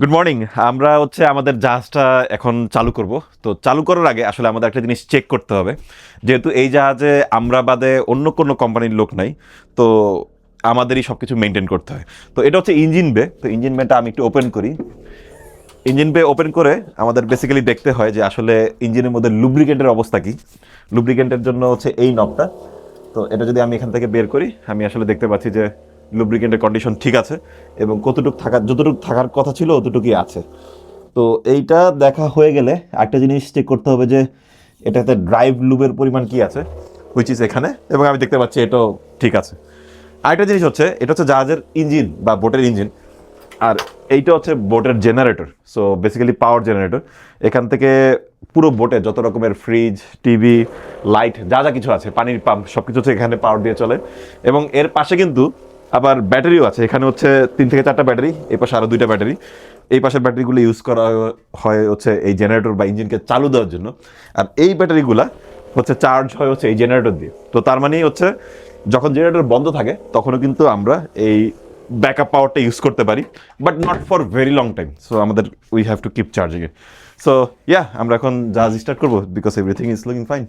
Good morning আমরা হচ্ছে আমাদের জাহাজটা এখন চালু করব। তো চালু করার আগে আসলে আমাদের একটা জিনিস চেক করতে হবে। যেহেতু এই জাহাজে আমরা বাদে অন্য কোনো কোম্পানির লোক নাই, তো আমাদেরই সব কিছু মেনটেন করতে হয়। তো এটা হচ্ছে ইঞ্জিন বে তো ইঞ্জিন বেটা আমি একটু ওপেন করি। ইঞ্জিন বে ওপেন করে আমাদের বেসিক্যালি দেখতে হয় যে আসলে ইঞ্জিনের মধ্যে লুব্রিকেন্টের অবস্থা কী। লুব্রিকেন্টের জন্য হচ্ছে এই নবটা তো এটা যদি আমি এখান থেকে বের করি, আমি আসলে দেখতে পাচ্ছি যে লুব্রিকেন্টের কন্ডিশন ঠিক আছে এবং কতটুকু থাকার যতটুকু থাকার কথা ছিল অতটুকুই আছে। তো এইটা দেখা হয়ে গেলে একটা জিনিস চেক করতে হবে যে এটাতে ড্রাইভ লুবের পরিমাণ কি আছে হুইচ ইজ এখানে এবং আমি দেখতে পাচ্ছি এটাও ঠিক আছে। আরেকটা জিনিস হচ্ছে, এটা হচ্ছে জাহাজের ইঞ্জিন বা বোটের ইঞ্জিন আর এইটা হচ্ছে বোটের generator so basically power generator এখান থেকে পুরো বোটে যত রকমের ফ্রিজ টিভি লাইট যা যা কিছু আছে, পানির পাম্প সব কিছু হচ্ছে এখানে পাওয়ার দিয়ে চলে। এবং এর পাশে কিন্তু আবার ব্যাটারিও আছে, এখানে হচ্ছে তিন থেকে চারটা ব্যাটারি, এই পাশে আরও দুইটা ব্যাটারি। এই পাশের ব্যাটারিগুলো ইউজ করা হয় হচ্ছে এই জেনারেটর বা ইঞ্জিনকে চালু দেওয়ার জন্য। আর এই ব্যাটারিগুলা হচ্ছে চার্জ হয় হচ্ছে এই জেনারেটর দিয়ে। তো তার মানেই হচ্ছে যখন জেনারেটর বন্ধ থাকে, তখনও কিন্তু আমরা এই ব্যাকআপ পাওয়ারটা ইউজ করতে পারি but not for very long time so আমাদের we have to keep charging it so yeah আমরা এখন জাহাজ স্টার্ট করব because everything is looking fine